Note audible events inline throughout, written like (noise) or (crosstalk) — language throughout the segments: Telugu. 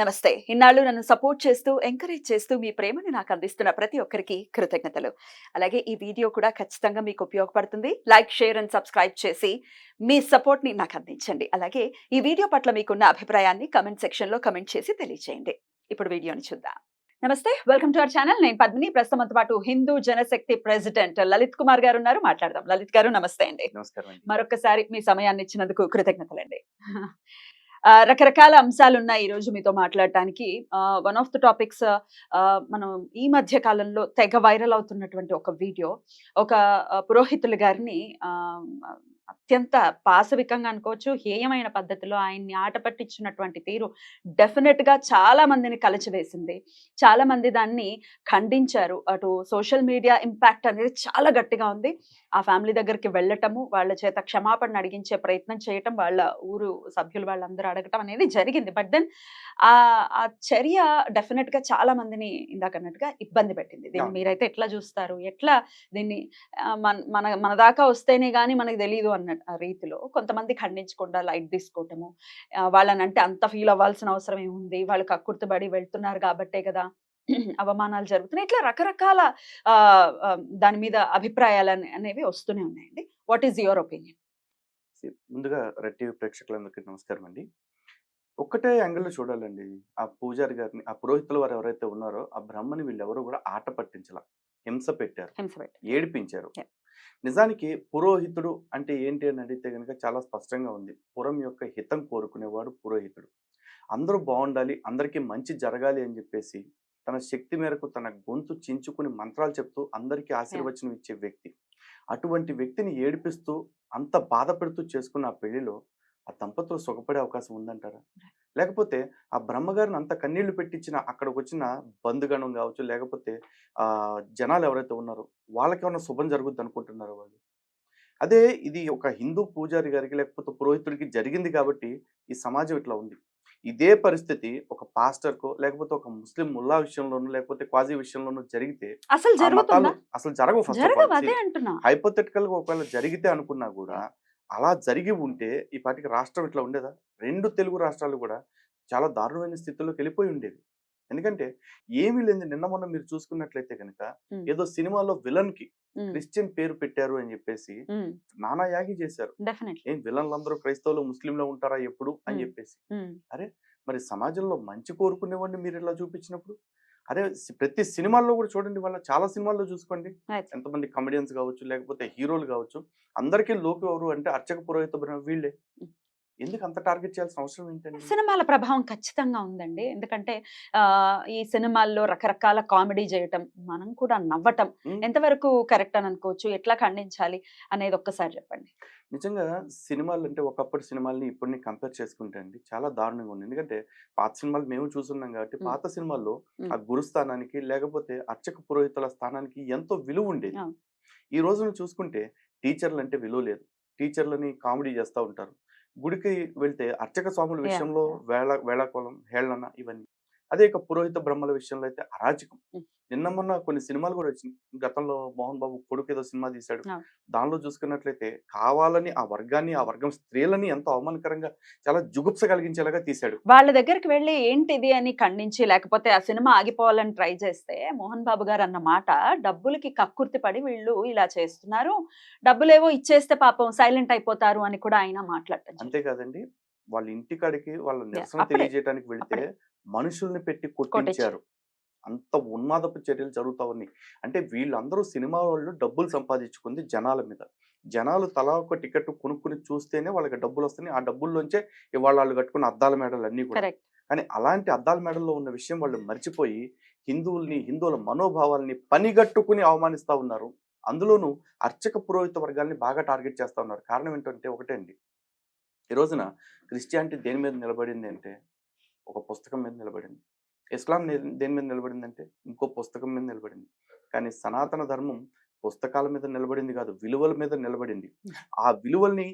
నమస్తే. ఇన్నాళ్ళు నన్ను సపోర్ట్ చేస్తూ ఎంకరేజ్ చేస్తూ మీ ప్రేమని నాకు అందిస్తున్న ప్రతి ఒక్కరికి కృతజ్ఞతలు. అలాగే ఈ వీడియో కూడా ఖచ్చితంగా మీకు ఉపయోగపడుతుంది. లైక్ షేర్ అండ్ సబ్స్క్రైబ్ చేసి మీ సపోర్ట్ని నాకు అందించండి. అలాగే ఈ వీడియో పట్ల మీకున్న అభిప్రాయాన్ని కమెంట్ సెక్షన్లో కమెంట్ చేసి తెలియజేయండి ఇప్పుడు వీడియోని చూద్దాం. నమస్తే. Welcome to our channel. నేను పద్మిని. ప్రస్తుతంతో పాటు హిందూ జనశక్తి ప్రెసిడెంట్ లలిత్ కుమార్ గారు ఉన్నారు. మాట్లాడదాం. లలిత్ గారు నమస్తే అండి. మరొకసారి మీ సమయాన్ని ఇచ్చినందుకు కృతజ్ఞతలండి. రకరకాల అంశాలు ఉన్నాయి ఈ రోజు మీతో మాట్లాడటానికి. వన్ ఆఫ్ ద టాపిక్స్ మనం ఈ మధ్య కాలంలో తెగ వైరల్ అవుతున్నటువంటి ఒక వీడియో. ఒక పురోహితులు గారిని ఆ, అత్యంత పాశవికంగా అనుకోవచ్చు. హేయమైన పద్ధతిలో ఆయన్ని ఆట పట్టించినటువంటి తీరు డెఫినెట్గా చాలా మందిని కలిచివేసింది. చాలా మంది దాన్ని ఖండించారు. అటు సోషల్ మీడియా ఇంపాక్ట్ అనేది చాలా గట్టిగా ఉంది. ఆ ఫ్యామిలీ దగ్గరికి వెళ్ళటము వాళ్ళ చేత క్షమాపణ అడిగించే ప్రయత్నం చేయటం వాళ్ళ ఊరు సభ్యులు వాళ్ళందరూ అడగటం అనేది జరిగింది. బట్ దెన్ ఆ ఆ చర్య డెఫినెట్గా చాలా మందిని ఇందాక అన్నట్టుగా ఇబ్బంది పెట్టింది. దీన్ని. మీరైతే ఎట్లా చూస్తారు? ఎట్లా దీన్ని మన మన మన దాకా వస్తేనే గానీ మనకు తెలియదు అన్న రీతిలో. కొంతమంది ఖండించకుండా లైట్ తీసుకోవటము. వాళ్ళని అంటే అంత ఫీల్ అవ్వాల్సిన అవసరం ఏముంది? వాళ్ళు కక్కుర్తిబడి వెళ్తున్నారు కాబట్టే కదా. (clears throat) అవమానాలు జరుగుతున్నాయి. ఇట్లా రకరకాల దాని మీద అభిప్రాయాలు అనే- అనేవి వస్తూనే ఉన్నాయండి. వాట్ ఈస్ యువర్ ఒపీనియన్ ముందుగా రెడ్ టీవీ ప్రేక్షకులందరికీ నమస్కారం అండి. ఒక్కటే యాంగిల్లో చూడాలండి. ఆ పూజారి గారిని ఆ పురోహితుల వారు ఎవరైతే ఉన్నారో ఆ బ్రహ్మని వీళ్ళెవరూ కూడా ఆట పట్టించాల. హింస పెట్టారు. ఏడిపించారు. నిజానికి పురోహితుడు అంటే ఏంటి అని అడిగితే కనుక చాలా స్పష్టంగా ఉంది. పురం యొక్క హితం కోరుకునేవాడు పురోహితుడు. అందరూ బాగుండాలి అందరికీ మంచి జరగాలి అని చెప్పేసి తన శక్తి మేరకు తన గొంతు చించుకుని మంత్రాలు చెప్తూ అందరికీ ఆశీర్వచనం ఇచ్చే వ్యక్తి. అటువంటి వ్యక్తిని ఏడిపిస్తూ అంత బాధ పెడుతూ చేసుకున్న ఆ పెళ్ళిలో ఆ దంపతులు సుఖపడే అవకాశం ఉందంటారా? లేకపోతే ఆ బ్రహ్మగారిని అంత కన్నీళ్ళు పెట్టించిన అక్కడికి వచ్చిన బంధుగణం కావచ్చు లేకపోతే ఆ జనాలు ఎవరైతే ఉన్నారో వాళ్ళకి ఏమైనా శుభం జరుగుద్ది అనుకుంటున్నారో వాళ్ళు? అదే ఇది ఒక హిందూ పూజారి గారికి లేకపోతే పురోహితుడికి జరిగింది కాబట్టి ఈ సమాజం ఇట్లా ఉంది. ఇదే పరిస్థితి ఒక పాస్టర్కో లేకపోతే ఒక ముస్లిం ముల్లా విషయంలోనూ లేకపోతే క్వాజీ విషయంలోనూ జరిగితే అసలు అసలు జరగవు ఫస్ట్ హైపోథెటికల్గా ఒకవేళ జరిగితే అనుకున్నా కూడా అలా జరిగి ఉంటే ఈ పాటికి రాష్ట్రం ఇట్లా ఉండేదా? రెండు తెలుగు రాష్ట్రాలు కూడా చాలా దారుణమైన స్థితిలోకి వెళ్ళిపోయి ఉండేది ఎందుకంటే ఏమీ లేదు నిన్న మొన్న మీరు చూసుకున్నట్లయితే కనుక ఏదో సినిమాలో విలన్కి క్రిస్టియన్ పేరు పెట్టారు అని చెప్పేసి నానా యాగి చేశారు. ఏం విలన్లందరూ క్రైస్తవులు ముస్లింలు ఉంటారా ఎప్పుడు? అని. చెప్పేసి. ఉమ్, మరి సమాజంలో మంచి కోరుకునేవాడిని మీరు ఇలా చూపించినప్పుడు? సి- ప్రతి సినిమాల్లో కూడా చూడండి వాళ్ళ చాలా సినిమాల్లో చూసుకోండి. ఎంతమంది కమెడియన్స్ కావచ్చు లేకపోతే హీరోలు కావచ్చు అందరికీ లోకి ఎవరు అంటే అర్చక పురోహిత వీళ్ళే. ఎందుకు అంత టార్గెట్ చేయాల్సిన అవసరం ఏంటండి? సినిమాల ప్రభావం ఖచ్చితంగా ఉందండి. ఎందుకంటే ఆ ఈ సినిమాల్లో రకరకాల కామెడీ చేయటం మనం కూడా నవ్వటం. ఎంతవరకు కరెక్ట్ అని అనుకోవచ్చు? ఎట్లా ఖండించాలి? అనేది ఒక్కసారి చెప్పండి. నిజంగా సినిమాలు అంటే ఒకప్పటి సినిమాల్ని ఇప్పటిని కంపేర్ చేసుకుంటే అండి చాలా దారుణంగా ఉంది ఎందుకంటే పాత సినిమాలు మేము చూస్తున్నాం కాబట్టి. పాత సినిమాల్లో. ఆ గురుస్థానానికి లేకపోతే అర్చక పురోహితుల స్థానానికి ఎంతో విలువ ఉండేది. ఈ రోజున చూసుకుంటే టీచర్లు అంటే విలువ లేదు. టీచర్లని కామెడీ చేస్తూ ఉంటారు. గుడికి వెళ్తే అర్చక స్వాముల విషయంలో. వేళ వేళాకోళం హేళన ఇవన్నీ అదే ఇక పురోహిత బ్రహ్మల విషయంలో అయితే అరాచకం. నిన్న మొన్న కొన్ని సినిమాలు కూడా వచ్చినాయి గతంలో మోహన్ బాబు కొడుకు ఏదో సినిమా తీశాడు. దానిలో చూసుకున్నట్లయితే కావాలని ఆ వర్గాన్ని ఆ వర్గం స్త్రీలని ఎంతో అవమానకరంగా చాలా జుగుప్స కలిగించేలాగా తీశాడు వాళ్ళ దగ్గరికి వెళ్ళి ఏంటిది అని ఖండించి లేకపోతే ఆ సినిమా ఆగిపోవాలని ట్రై చేస్తే మోహన్ బాబు గారు అన్న మాట డబ్బులకి కక్కుర్తి పడి వీళ్ళు ఇలా చేస్తున్నారు డబ్బులేవో ఇచ్చేస్తే పాపం సైలెంట్ అయిపోతారు అని కూడా ఆయన మాట్లాడటం. అంతేకాదండి వాళ్ళ ఇంటికాడికి వాళ్ళ నిరసన. తెలియజేయడానికి వెళితే. మనుషుల్ని పెట్టి కొట్టించారు. అంత ఉన్మాదపు చర్యలు జరుగుతా ఉన్నాయి. అంటే వీళ్ళందరూ సినిమా వాళ్ళు డబ్బులు సంపాదించుకుంది జనాల మీద. జనాలు తలా ఒక టికెట్ కొనుక్కుని చూస్తేనే వాళ్ళకి డబ్బులు వస్తున్నాయి. ఆ డబ్బుల్లోంచే ఇవాళ వాళ్ళు కట్టుకున్న అద్దాల మేడలు అన్ని కూడా. కానీ అలాంటి అద్దాల మేడల్లో ఉన్న విషయం వాళ్ళు మర్చిపోయి హిందువుల్ని హిందువుల మనోభావాల్ని పనిగట్టుకుని అవమానిస్తా ఉన్నారు. అందులోనూ అర్చక పురోహిత వర్గాల్ని బాగా టార్గెట్ చేస్తా ఉన్నారు. కారణం ఏంటంటే ఒకటే అండి. ఈ రోజున క్రిస్టియానిటీ దేని మీద నిలబడింది అంటే ఒక పుస్తకం మీద నిలబడింది. ఇస్లాం దేని మీద నిలబడింది అంటే ఇంకో పుస్తకం మీద నిలబడింది. కానీ సనాతన ధర్మం పుస్తకాల మీద నిలబడింది కాదు విలువల మీద నిలబడింది. ఆ విలువల్ని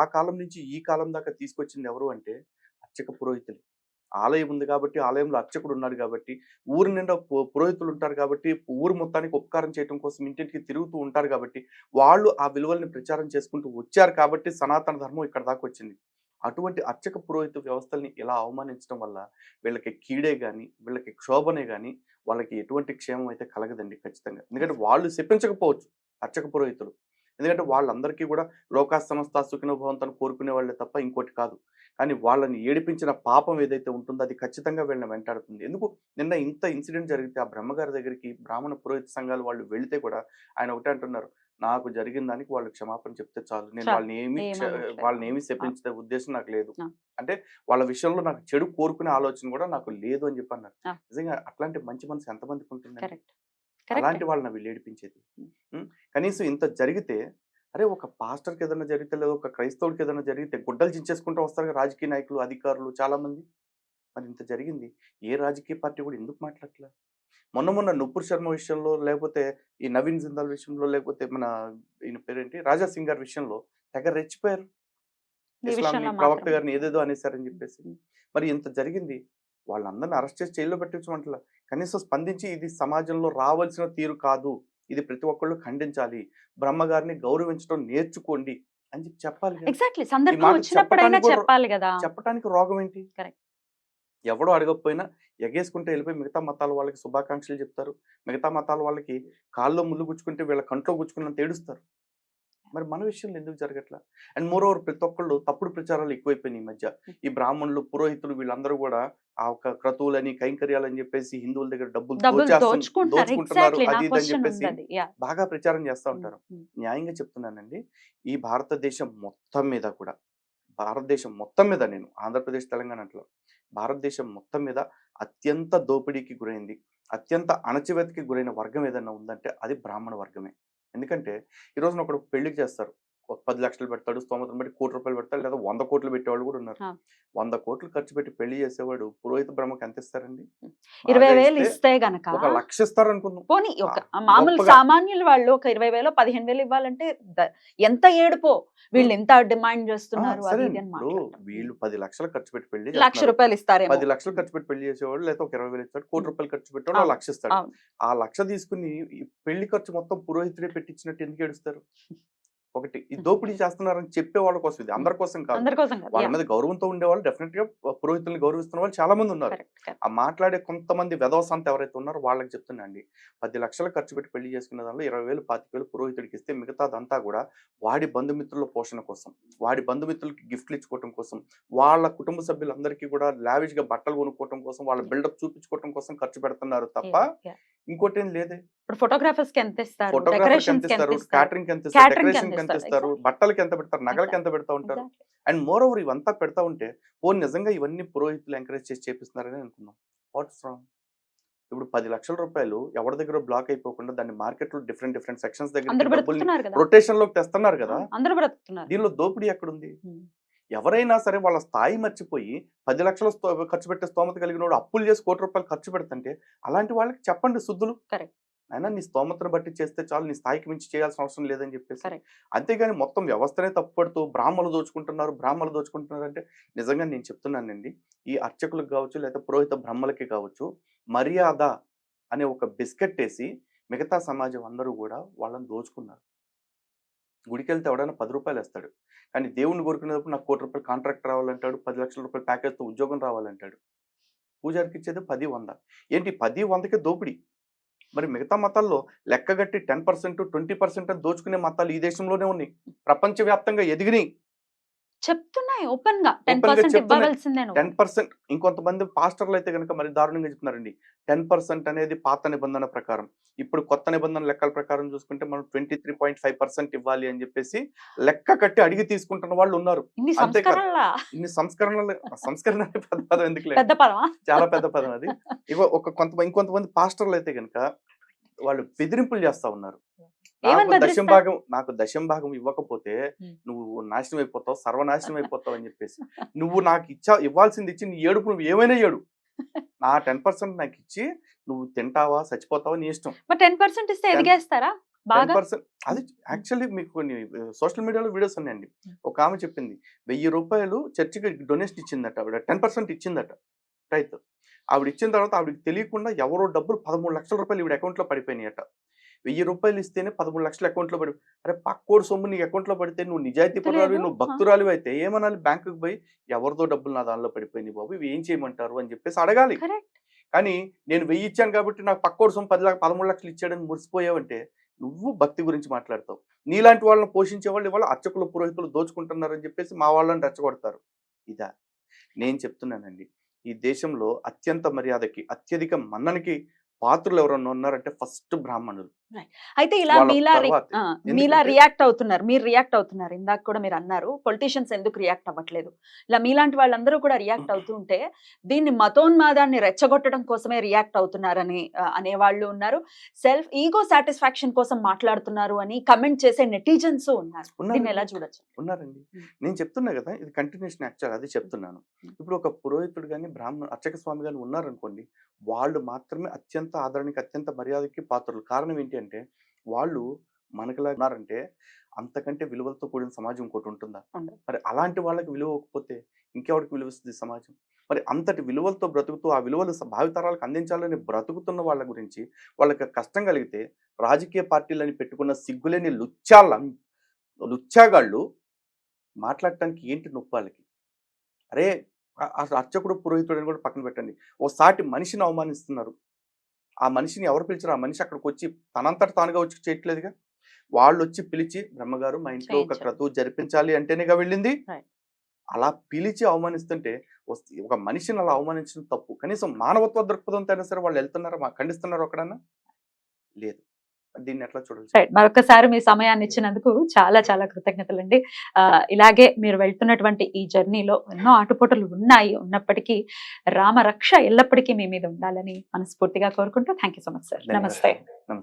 ఆ కాలం నుంచి ఈ కాలం దాకా తీసుకొచ్చింది ఎవరు అంటే అర్చక పురోహితులు. ఆలయం ఉంది కాబట్టి ఆలయంలో అర్చకుడు ఉన్నాడు కాబట్టి ఊరి నిండా పురోహితులు ఉంటారు కాబట్టి ఊరు మొత్తానికి ఉపకారం చేయడం కోసం ఇంటింటికి తిరుగుతూ ఉంటారు కాబట్టి వాళ్ళు ఆ విలువల్ని ప్రచారం చేసుకుంటూ వచ్చారు కాబట్టి సనాతన ధర్మం ఇక్కడ దాకా వచ్చింది. అటువంటి అర్చక పురోహిత వ్యవస్థల్ని ఇలా అవమానించడం వల్ల వీళ్ళకి కీడే కానీ వీళ్ళకి క్షోభనే కానీ వాళ్ళకి ఎటువంటి క్షేమం అయితే కలగదండి ఖచ్చితంగా. ఎందుకంటే వాళ్ళు చెప్పించకపోవచ్చు అర్చక పురోహితులు. ఎందుకంటే వాళ్ళందరికీ కూడా లోకా సంస్థ సుఖినోభవంతో కోరుకునే వాళ్ళే తప్ప ఇంకోటి కాదు. కానీ వాళ్ళని ఏడిపించిన పాపం ఏదైతే ఉంటుందో అది ఖచ్చితంగా వీళ్ళని వెంటాడుతుంది. ఎందుకు? నిన్న ఇంత ఇన్సిడెంట్ జరిగితే ఆ బ్రహ్మగారి దగ్గరికి బ్రాహ్మణ పురోహిత సంఘాలు వాళ్ళు వెళితే కూడా ఆయన ఒకటే అంటున్నారు. నాకు జరిగిన దానికి వాళ్ళు క్షమాపణ చెప్తే చాలు నేను. వాళ్ళని ఏమి. వాళ్ళని ఏమి శపించే ఉద్దేశం నాకు లేదు. అంటే వాళ్ళ విషయంలో నాకు చెడు కోరుకునే ఆలోచన కూడా నాకు లేదు అని చెప్పి అన్నారు. నిజంగా అట్లాంటి మంచి మనసు ఎంతమందికి ఉంటుంది అలాంటి వాళ్ళని ఉం. ఉం? కనీసం ఇంత జరిగితే అరే ఒక పాస్టర్కి ఏదైనా జరిగితే లేదా ఒక క్రైస్తవుడికి ఏదైనా జరిగితే గుడ్డలు చించేసుకుంటూ వస్తారు రాజకీయ నాయకులు అధికారులు చాలా మంది మరి ఇంత జరిగింది ఏ రాజకీయ పార్టీ కూడా ఎందుకు మాట్లాడట్లే మొన్న మొన్న నుప్పుర్ శర్మ విషయంలో లేకపోతే ఈ నవీన్ జిందాల్ విషయంలో లేకపోతే మన ఈయన పేరేంటి? రాజా సింగ్ గారి విషయంలో తెగ రెచ్చిపోయారు. ఈ ఇస్లామీ విషయంలో ప్రవక్త. గారిని ఏదేదో అనేసారని చెప్పేసి. మరి ఇంత జరిగింది. వాళ్ళందరిని అరెస్ట్ చేసి జైల్లో పెట్టించమంటలా. కనీసం స్పందించి ఇది సమాజంలో రావాల్సిన తీరు కాదు. ఇది ప్రతి ఒక్కళ్ళు ఖండించాలి. బ్రహ్మగారిని గౌరవించడం నేర్చుకోండి అని చెప్పి చెప్పాలి కదా. ఎగ్జాక్ట్లీ సందర్భం మాట వచ్చినప్పుడైనా చెప్పడానికి కూడా- చెప్పాలి కదా! చెప్పడానికి రోగం ఏంటి. ఎవడో అడగకపోయినా ఎగేసుకుంటే వెళ్ళిపోయి మిగతా మతాల వాళ్ళకి శుభాకాంక్షలు చెప్తారు. మిగతా మతాల వాళ్ళకి కాల్లో ముళ్ళు గుచ్చుకుంటే వీళ్ళ కంట్లో గుచ్చుకున్నంత ఏడుస్తారు. మరి మన విషయంలో ఎందుకు జరగట్లా? అండ్ మోర్ ఓవర్ ప్రతి ఒక్కళ్ళు తప్పుడు ప్రచారాలు ఎక్కువైపోయినాయి ఈ మధ్య. ఈ బ్రాహ్మణులు పురోహితులు వీళ్ళందరూ కూడా ఆ ఒక క్రతువులని కైంకర్యాలని చెప్పేసి హిందువుల దగ్గర డబ్బులు దోచుకుంటున్నారు. అది ఇది అని చెప్పేసి బాగా ప్రచారం చేస్తూ ఉంటారు. న్యాయంగా చెప్తున్నానండి. ఈ భారతదేశం మొత్తం మీద కూడా భారతదేశం మొత్తం మీద నేను ఆంధ్రప్రదేశ్ తెలంగాణ అట్లా భారతదేశం మొత్తం మీద అత్యంత దోపిడీకి గురైంది. అత్యంత అణచివేతకి గురైన వర్గం ఏదైనా ఉందంటే అది బ్రాహ్మణ వర్గమే. ఎందుకంటే ఈరోజున ఒకడు పెళ్ళికి చేస్తారు. పది లక్షలు పెడతాడు స్తోమతను బట్టి కోటి రూపాయలు పెడతాడు లేదా వంద కోట్లు పెట్టేవాళ్ళు కూడా ఉన్నారు. వంద కోట్లు ఖర్చు పెట్టి పెళ్ళి చేసేవాడు పురోహిత బ్రహ్మకి ఎంత ఇస్తారండి ఇరవై వేలు ఇస్తే గనక ఒక లక్ష ఇస్తారు అనుకుందాం పోనీ ఒక మామూలు. సామాన్యుల వాళ్ళు ఒక ఇరవై వేలు పదిహేను వేలు ఇవ్వాలంటే ఎంత ఏడుపో వీళ్ళు ఎంత డిమాండ్ చేస్తున్నారు. వీళ్ళు పది లక్షలు ఖర్చు పెట్టి పెళ్ళి లక్ష. రూపాయలు ఇస్తారేమో పది లక్షలు ఖర్చు పెట్టి పెళ్ళి చేసేవాడు లేదా ఒక ఇరవై వేలు ఇస్తాడు కోటి. రూపాయలు ఖర్చు పెట్టాడు అవును, లక్ష ఇస్తాడు. ఆ లక్ష తీసుకుని పెళ్ళి ఖర్చు మొత్తం పురోహితుడే పెట్టించినట్టు ఎందుకు ఏడుస్తారు ఒకటి ఈ దోపిడీ చేస్తున్నారని చెప్పే వాళ్ళ కోసం ఇది అందరి కోసం కాదు. వాళ్ళ మీద గౌరవంతో ఉండేవాళ్ళు డెఫినెట్గా పురోహితుల్ని గౌరవిస్తున్న వాళ్ళు చాలా మంది ఉన్నారు ఆ మాట్లాడే కొంతమంది వెధవసంత ఎవరైతే ఉన్నారో వాళ్ళకి చెప్తున్నా అండి పది లక్షలు ఖర్చు పెట్టి పెళ్ళి చేసుకునే దానిలో ఇరవై వేలు పాతిక వేలు పురోహితుడికి ఇస్తే మిగతాదంతా కూడా వాడి బంధుమిత్రుల పోషణ కోసం వాడి బంధుమిత్రులకి గిఫ్ట్లు ఇచ్చుకోవటం కోసం వాళ్ళ కుటుంబ సభ్యులందరికీ కూడా లావిష్గా బట్టలు కొనుక్కోవటం కోసం వాళ్ళ బిల్డప్ చూపించుకోవటం కోసం ఖర్చు పెడుతున్నారు తప్ప ఇంకోటి ఏం లేదే. ఇప్పుడు ఫోటోగ్రాఫర్స్కి ఎంత ఇస్తారు ఇస్తారు క్యాటరింగ్ ఎంత ఇస్తారు డెకరేషన్ ఎంత ఇస్తారు? బట్టలకి ఎంత పెడతారు? నగలకి ఎంత పెడతా ఉంటారు. అండ్ మోర్ ఓవర్ ఇవంతా పెడతా ఉంటే ఓ నిజంగా ఇవన్నీ పురోహితులు ఎంకరేజ్ చేసి చేపిస్తున్నారని అనుకున్నాం. What's wrong. ఇప్పుడు పది లక్షల రూపాయలు ఎవరి దగ్గర బ్లాక్ అయిపోకుండా దాన్ని మార్కెట్లో డిఫరెంట్ డిఫరెంట్ సెక్షన్స్ దగ్గర రొటేషన్లోకి తెస్తున్నారు కదా? దీనిలో దోపిడీ ఎక్కడుంది. ఎవరైనా సరే వాళ్ళ స్థాయి మర్చిపోయి పది లక్షల ఖర్చు పెట్టే స్తోమత కలిగిన వాడు అప్పులు చేసి కోటి రూపాయలు ఖర్చు పెడుతుంటే అలాంటి వాళ్ళకి చెప్పండి శుద్ధులు. అయినా నీ స్తోమతను బట్టి చేస్తే చాలు నీ స్థాయికి మించి చేయాల్సిన అవసరం లేదని చెప్పేసి. అంతేగాని మొత్తం వ్యవస్థనే తప్పుపడుతూ బ్రాహ్మణులు దోచుకుంటున్నారు బ్రాహ్మణులు దోచుకుంటున్నారు అంటే నిజంగా నేను చెప్తున్నానండి ఈ అర్చకులకు కావచ్చు లేదా పురోహిత బ్రహ్మలకి కావచ్చు మర్యాద అనే ఒక బిస్కెట్ వేసి మిగతా సమాజం అందరూ కూడా వాళ్ళని దోచుకున్నారు గుడికి వెళ్తే ఎవడైనా పది రూపాయలు వేస్తాడు. కానీ దేవుణ్ణి కోరుకునేటప్పుడు నాకు కోటి రూపాయలు కాంట్రాక్ట్ రావాలంటాడు పది లక్షల రూపాయలు ప్యాకేజ్తో ఉద్యోగం రావాలంటాడు. పూజారికి ఇచ్చేది పది వంద. ఏంటి పది వందకే దోపిడీ? మరి మిగతా మతాల్లో లెక్కగట్టి టెన్ పర్సెంట్ ట్వంటీ పర్సెంట్ దోచుకునే మతాలు ఈ దేశంలోనే ఉన్నాయి. ప్రపంచవ్యాప్తంగా ఎదిగినాయి. చెప్తున్నాయి ఓపెన్గా టెన్ పర్సెంట్. ఇవ్వవలసిందే. టెన్ పర్సెంట్ ఇంకొంతమంది పాస్టర్లు అయితే కనుక మరి దారుణంగా చెప్తున్నారండి. టెన్ పర్సెంట్ అనేది పాత నిబంధన ప్రకారం. ఇప్పుడు కొత్త నిబంధన లెక్కల ప్రకారం చూసుకుంటే మనం twenty three point five percent ఇవ్వాలి అని చెప్పేసి లెక్క కట్టి అడిగి తీసుకుంటున్న వాళ్ళు ఉన్నారు. ఇన్ని. సంస్కరణలా? సంస్కరణ పెద్ద పదం పెద్ద పదమా? చాలా పెద్ద పదం అది. ఒక కొంత ఇంకొంతమంది పాస్టర్లు అయితే కనుక వాళ్ళు బెదిరింపులు చేస్తా ఉన్నారు. నాకు దశం బెదిరిస్తారు? భాగం నాకు దశం భాగం ఇవ్వకపోతే. నువ్వు నాశనం అయిపోతావు సర్వనాశనం (laughs) అయిపోతావు అని చెప్పేసి. నువ్వు నాకు ఇచ్చా ఇవ్వాల్సింది ఇచ్చి నీ ఏడుపు నువ్వు ఏమైనా ఏడు. నా టెన్ పర్సెంట్ నాకు ఇచ్చి నువ్వు తింటావా చచ్చిపోతావా నీ ఇష్టం. టెన్ పర్సెంట్ ఇస్తే ఎదిగేస్తారా? టెన్ పర్సెంట్ అది యాక్చువల్లీ మీకు కొన్ని సోషల్ మీడియాలో వీడియోస్ ఉన్నాయండి. ఒక ఆమె చెప్పింది వెయ్యి రూపాయలు చర్చికి డొనేషన్ ఇచ్చిందట ఆవిడ టెన్ పర్సెంట్ ఇచ్చిందట రైతు. ఆవిడ ఇచ్చిన తర్వాత ఆవిడకి తెలియకుండా ఎవరో డబ్బులు పదమూడు లక్షల రూపాయలు ఈవిడ అకౌంట్లో పడిపోయినాయట. వెయ్యి రూపాయలు ఇస్తేనే పదమూడు లక్షలు అకౌంట్లో పడి అరే పక్కోడు సొమ్ము నీ అకౌంట్లో పడితే నువ్వు నిజాయితీ పరురాలు లేదు. నువ్వు భక్తురాలు అయితే ఏమనాలి బ్యాంకుకి పోయి ఎవరిదో డబ్బులు నా దానిలో పడిపోయింది బాబు ఇవి ఏం చేయమంటారు అని చెప్పేసి అడగాలి. కానీ నేను వెయ్యి ఇచ్చాను కాబట్టి నాకు పక్కోడు సొమ్ము పది లక్ష పదమూడు లక్షలు ఇచ్చాడని మురిసిపోయావంటే నువ్వు భక్తి గురించి మాట్లాడతావు. నీలాంటి వాళ్ళని పోషించే వాళ్ళు ఇవాళ అర్చకులు పురోహితులు దోచుకుంటున్నారని చెప్పేసి మా వాళ్ళని రెచ్చగొడతారు. ఇదా నేను చెప్తున్నానండి. ఈ దేశంలో అత్యంత మర్యాదకి అత్యధిక మన్ననకి పాత్రలు ఎవరన్నా ఉన్నారంటే ఫస్ట్ బ్రాహ్మణులు. అయితే ఇలా మీలా మీలా రియాక్ట్ అవుతున్నారు. మీరు రియాక్ట్ అవుతున్నారు. ఇందాక కూడా మీరు అన్నారు పొలిటీషియన్స్ ఎందుకు రియాక్ట్ అవ్వట్లేదు? ఇలా మీలాంటి వాళ్ళందరూ కూడా రియాక్ట్ అవుతూ ఉంటే దీన్ని మతోన్మాదాన్ని రెచ్చగొట్టడం కోసమే రియాక్ట్ అవుతున్నారని అనేవాళ్ళు ఉన్నారు. సెల్ఫ్ ఈగో సాటిస్ఫాక్షన్ కోసం మాట్లాడుతున్నారు అని కమెంట్ చేసే నెటిజన్స్ ఉన్నారు. దీన్ని ఎలా చూడొచ్చు? ఉన్నారండి. నేను చెప్తున్నా కదా ఇది కంటిన్యూషన్ యాక్చువల్ అది చెప్తున్నాను. ఇప్పుడు ఒక పురోహితుడు కానీ బ్రాహ్మణ అర్చక స్వామి కానీ ఉన్నారనుకోండి వాళ్ళు మాత్రమే అత్యంత ఆదరణకి అత్యంత మర్యాదకి పాత్రలు. కారణం ఏంటి అంటే వాళ్ళు మనకులా ఉన్నారంటే అంతకంటే విలువలతో కూడిన సమాజం ఇంకోటి ఉంటుందా. మరి అలాంటి వాళ్ళకి విలువ ఇవ్వకపోతే ఇంకెవరికి విలువ ఇస్తుంది సమాజం? మరి అంతటి విలువలతో బ్రతుకుతూ ఆ విలువలు భావితరాలకు అందించాలని బ్రతుకుతున్న వాళ్ళ గురించి వాళ్ళకి కష్టం కలిగితే రాజకీయ పార్టీలని పెట్టుకున్న సిగ్గులేని లుచ్చాల లుచ్చాగాళ్ళు మాట్లాడటానికి ఏంటి నొప్పి వాళ్ళకి? అరే అర్చకుడు పురోహితుడు అని కూడా పక్కన పెట్టండి. ఓ సాటి మనిషిని అవమానిస్తున్నారు. ఆ మనిషిని ఎవరు పిలిచారు ఆ మనిషి అక్కడికి వచ్చి తనంతట తానుగా వచ్చి చేయట్లేదుగా? వాళ్ళు వచ్చి పిలిచి బ్రహ్మగారు మా ఇంట్లో ఒక. క్రతువు జరిపించాలి అంటేనేగా వెళ్ళింది. అలా పిలిచి అవమానిస్తుంటే ఒక మనిషిని అలా అవమానించడం తప్పు. కనీసం మానవత్వ దృక్పథంతో అయినా సరే వాళ్ళు వెళ్తున్నారా? మా ఖండిస్తున్నారు ఒకడన్నా లేదు. దీన్ని ఎట్లా చూడాలి మరొకసారి మీ సమయాన్ని ఇచ్చినందుకు చాలా చాలా కృతజ్ఞతలండి. ఆ, ఇలాగే మీరు వెళ్తున్నటువంటి ఈ జర్నీలో ఎన్నో ఆటుపోటులు ఉన్నాయి. ఉన్నప్పటికీ రామరక్ష ఎల్లప్పటికీ మీ మీద ఉండాలని మనస్ఫూర్తిగా కోరుకుంటూ thank you so much sir నమస్తే. నమస్తే.